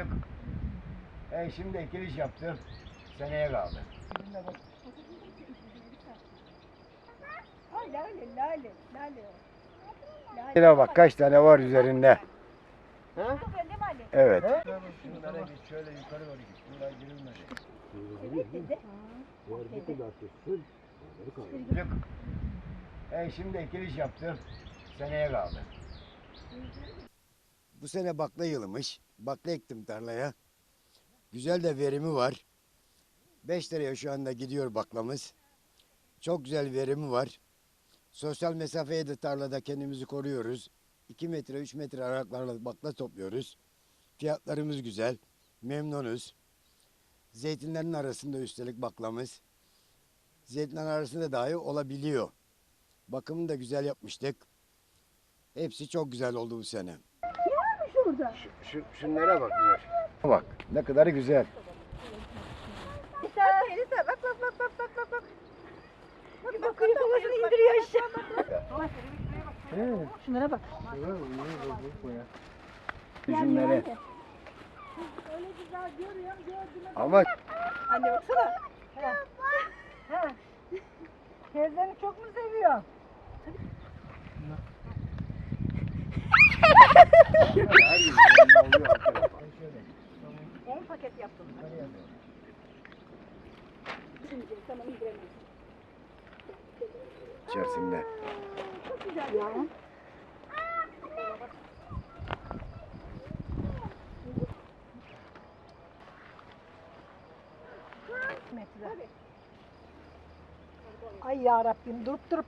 Çocuk. E şimdi ekiliş yaptı. Seneye kaldı. Ay lale lale lale. Lale. Şuna bak kaç tane var üzerinde. Ali? Evet. Şunlara git şöyle yukarı doğru git. Bunlar girilmedi. Evet dedi. Çocuk. E şimdi ekiliş yaptı. Seneye kaldı. Bu sene bakla yılımış. Bakla ektim tarlaya. Güzel de verimi var. 5 liraya şu anda gidiyor baklamız. Çok güzel verimi var. Sosyal mesafeye de tarlada kendimizi koruyoruz. 2 metre 3 metre aralıklarla bakla topluyoruz. Fiyatlarımız güzel. Memnunuz. Zeytinlerin arasında üstelik baklamız. Zeytinlerin arasında dahi olabiliyor. Bakımını da güzel yapmıştık. Hepsi çok güzel oldu bu sene. Şurada. Şu, şu, şunlara bak Nur. Bak ne kadar güzel. Elisa. Elisa bak bak bak bak bak bak bak. Bak bakıyor kafasını indiriyor aşağı. Şunlara bak. Şunlara. Öyle güzel görüyorum gördüm. Ama Anne baksana. Ha. Ha. Teyzeni çok mu seviyor? her paket yaptım. Tamam. İçerisinde. Çok güzel ya. Ay ya Rabbim durup durup